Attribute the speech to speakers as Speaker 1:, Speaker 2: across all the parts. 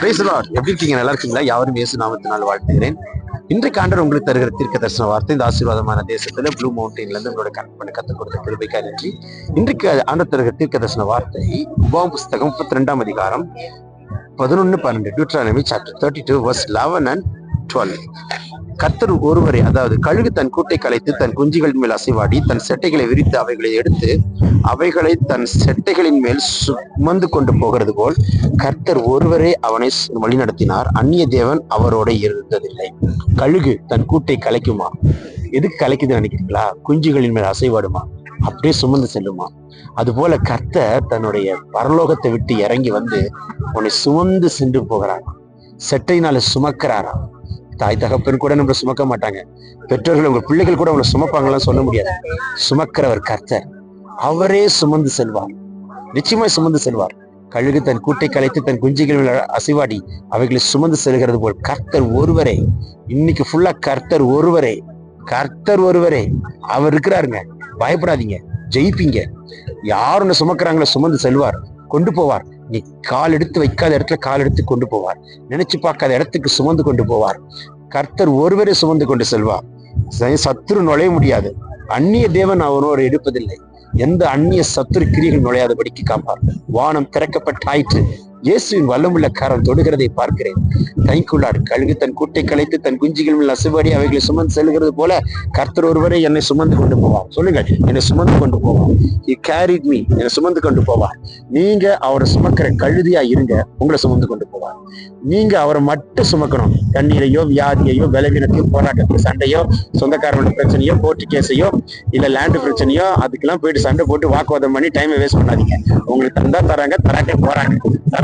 Speaker 1: Praise எப்படி இருக்கீங்க? நல்லா இருக்கீங்களா? யாரும் இயேசு நாமத்தினால் வாழ்த்துகிறேன். இன்றைக்கு ஆண்டவர் உங்களுக்கு தருகிற தீர்க்க தரிசன வார்த்தை இந்த ஆசீர்வாதமான தேசத்துல ப்ளூ மவுண்டன்ல இருந்து உங்களோட கனெக்ட் பண்ண கற்றுக் கொடுத்த கிருபைக்காக நன்றி. இன்றைக்கு ஆண்டர் தருகிற தீர்க்க தரிசன வார்த்தை உபாம் புஸ்தகம் முப்பத்தி ரெண்டாம் அதிகாரம் பதினொன்னு பன்னெண்டு Deuteronomy chapter thirty two verse eleven and twelve கர்த்தர் ஒருவரை அதாவது கழுகு தன் கூட்டை கலைத்து தன் குஞ்சுகள் மேல் அசைவாடி தன் செட்டைகளை விரித்து அவைகளை எடுத்து அவைகளை தன் செட்டைகளின் மேல் சுமந்து கொண்டு போகிறது போல் கர்த்தர் ஒருவரே அவனை வழிநடத்தினார். அந்நிய தேவன் அவரோட இருந்ததில்லை. கழுகு தன் கூட்டை கலைக்குமா? எதுக்கு கலைக்குது நினைக்கிறீங்களா? குஞ்சுகளின் மேல் அசைவாடுமா? அப்படியே சுமந்து செல்லுமா? அதுபோல கர்த்தர் தன்னுடைய பரலோகத்தை விட்டு இறங்கி வந்து உன்னை சுமந்து சென்று போகிறாராம் செட்டையினால சுமக்கிறாராம் தாய் தகப்பன் கூட நம்மள சுமக்க மாட்டாங்க. பெற்றோர்கள் உங்க பிள்ளைகள் கூட உங்களை சுமப்பாங்கலாம் சொல்ல முடியாது. சுமக்கிறவர் கர்த்தர். அவரே சுமந்து செல்வார். நிச்சயமாய் சுமந்து செல்வார். கழுகு தன் கூட்டை கலைத்து தன் குஞ்சுகள் அசைவாடி அவைகளை சுமந்து செல்கிறது போல் கர்த்தர் ஒருவரே. இன்னைக்கு ஃபுல்லா கர்த்தர் ஒருவரே. கர்த்தர் ஒருவரே. அவர் இருக்கிறாருங்க. பயப்படாதீங்க. ஜெயிப்பீங்க. யார் உன்னை சுமக்கிறாங்களோ சுமந்து செல்வார். கொண்டு போவார். நீ கால் எடுத்து வைக்காத இடத்துல கால் எடுத்து கொண்டு போவார். நினைச்சு பார்க்காத இடத்துக்கு சுமந்து கொண்டு போவார். கர்த்தர் ஒருவரே சுமந்து கொண்டு செல்வார் சத்துரு நுழைய முடியாது. அந்நிய தேவன் அவனோடு எடுப்பதில்லை எந்த அந்நிய சத்துரு கிரிகள் நுழையாதபடிக்கு காப்பார். வானம் திறக்கப்பட்டாயிற்று. இயேசுவின் வல்லமுள்ள காரம் தொடுகிறதை பார்க்கிறேன். கைக்குள்ளார் கழுகு தன் கூட்டை கலைத்து தன் குஞ்சுகள் மேல் அசுபடி அவைகளை சுமந்து செல்கிறது போல கர்த்தர் ஒருவரை என்னை சுமந்து கொண்டு போவார். சொல்லுங்க என்னை சுமந்து கொண்டு போவார். ஹி கேரிட் மீ என்னை சுமந்து கொண்டு போவார். நீங்க அவரை சுமக்கிற கழுதியா இருங்க உங்களை சுமந்து கொண்டு போவார். நீங்க அவரை மட்டும் சுமக்கணும். தண்ணீரையோ வியாதியையோ பலவீனத்தையோ போராட்டத்தையோ சண்டையோ சொந்தக்காரனோட பிரச்சனையோ கோர்ட்டு கேஸையோ இல்ல லேண்டு பிரச்சனையோ அதுக்கெல்லாம் போயிட்டு சண்டை போட்டு வாக்குவாதம் பண்ணி டைமை வேஸ்ட் பண்ணாதீங்க. உங்களுக்கு தந்தா தராங்க தராட்டே போறாங்க.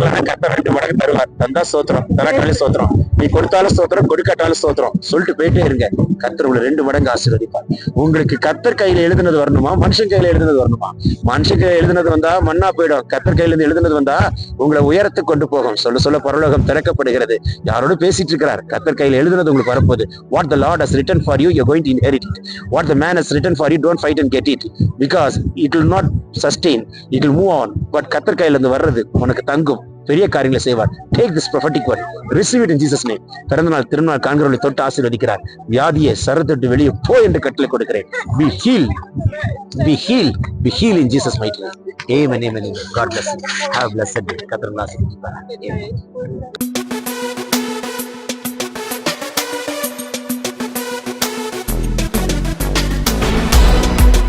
Speaker 1: தரலன்னா கத்த ரெண்டு மடங்கு தருவார். தந்தா சோத்திரம் தராட்டாலும் சோத்திரம் நீ கொடுத்தாலும் சோத்திரம் கொடுக்கட்டாலும் சோத்திரம் சொல்லிட்டு போயிட்டே இருங்க. கத்தர் உங்களை ரெண்டு மடங்கு ஆசீர்வதிப்பார். உங்களுக்கு கத்தர் கையில எழுதுனது வரணுமா? மனுஷன் கையில எழுதுனது வரணுமா? மனுஷன் கையில எழுதுனது வந்தா மண்ணா போயிடும். கத்தர் கையில இருந்து எழுதுனது வந்தா உங்களை உயரத்துக்கு கொண்டு போகும். சொல்ல சொல்ல பரலோகம் திறக்கப்படுகிறது. யாரோட பேசிட்டு இருக்கிறார்? கத்தர் கையில எழுதுனது உங்களுக்கு வரப்போகுது. What the Lord has written for you you going to inherit it what the man has written for you don't fight and get it because it will not sustain it will move on but கத்தர் கையில இருந்து வர்றது உனக்கு தங்கும். பெரிய காரியங்களை செய்வார் take this prophetic word receive it in Jesus name பிறந்த நாள் திருநாள் காண்கிறவர்களை தொட்டு ஆசீர்வதிக்கிறார் வியாதியை சரத்தொட்டு வெளியே போ என்று கட்டளை கொடுக்கிறேன் be heal be heal be heal in Jesus might name amen amen God bless have bless கத்திரங்களா ஆசீர்வதிப்பார்